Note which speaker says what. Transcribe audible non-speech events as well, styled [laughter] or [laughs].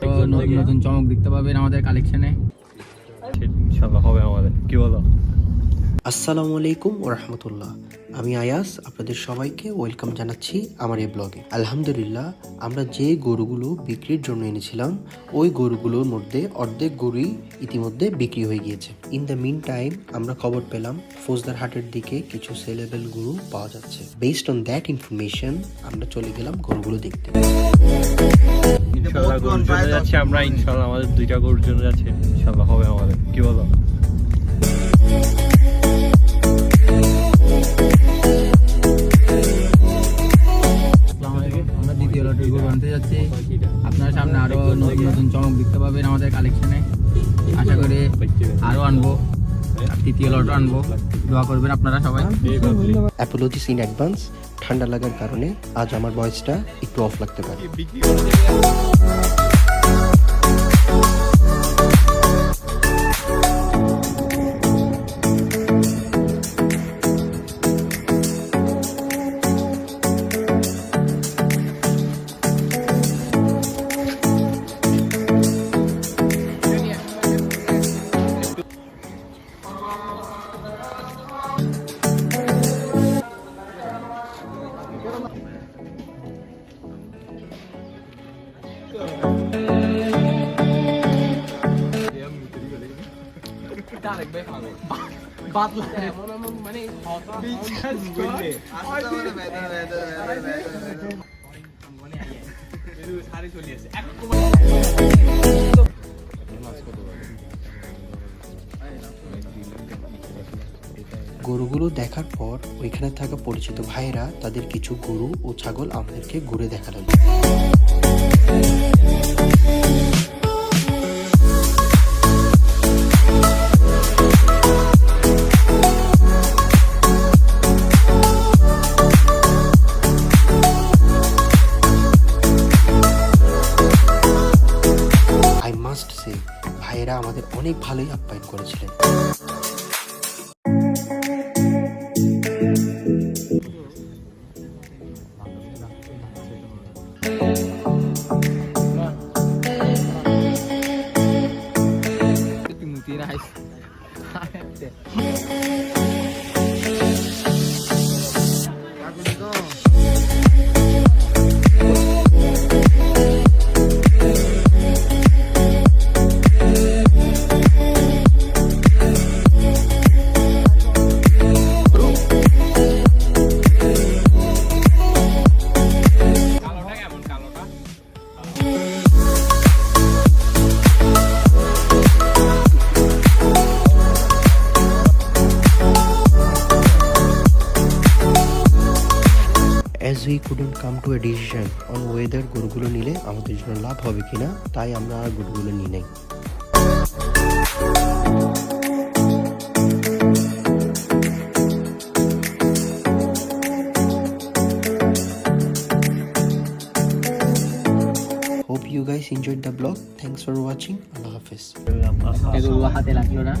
Speaker 1: তো নতুন নতুন চমক দেখতে পাবেন আমাদের কালেকশনে
Speaker 2: ইনশাল্লাহ হবে আমাদের। কি বলো?
Speaker 3: আসসালামু আলাইকুম রহমতুল্লাহ। আমি আয়াস, আপনাদের সবাইকে ওয়েলকাম জানাচ্ছি আমার এই ব্লগে। আলহামদুলিল্লাহ, আমরা যে গরুগুলো বিক্রির জন্য এনেছিলাম, ওই গরুগুলোর মধ্যে অর্ধেক গরুই ইতিমধ্যে বিক্রি হয়ে গিয়েছে। ইন দ্য মিন টাইম আমরা খবর পেলাম, ফৌজদার হাটের দিকে কিছু সেলেবেল গরু পাওয়া যাচ্ছে। বেসড অন দ্যাট ইনফরমেশন আমরা চলে গেলাম গরুগুলো দেখতে।
Speaker 2: আমরা ইনশাল্লাহ আমাদের দুইটা গরুর জন্য যাচ্ছে। ইনশাল্লাহ হবে আমাদের। কি বলো?
Speaker 1: দ্বিতীয় আনতে যাচ্ছি। আপনার সামনে আরও নতুন নতুন চমক দেখতে পাবেন আমাদের কালেকশনে আশা করি আরও আনব তৃতীয় লট আনব। দোয়া করবেন আপনারা সবাই।
Speaker 3: অ্যাপোলজি সিন অ্যাডভান্স ঠান্ডা লাগার কারণে আজ আমার ভয়েসটা একটু অফ লাগতে পারে। [laughs] গরুগুলো দেখার পর ওইখানে থাকা পরিচিত ভাইরা তাদের কিছু গরু ও ছাগল আমাদেরকে ঘুরে দেখালেন। আমাদের অনেক ভালোই আপ্যায়ন করেছিলেন।
Speaker 1: তুই
Speaker 3: as we couldn't come to a decision on whether গরুগুলো নিলে আমাদের জন্য লাভ হবে কিনা তাই আমরা আর গরুগুলো নিই নাই Hope you guys enjoyed the blog. Thanks for watching. Allah Hafiz.
Speaker 1: হাতে লাগল না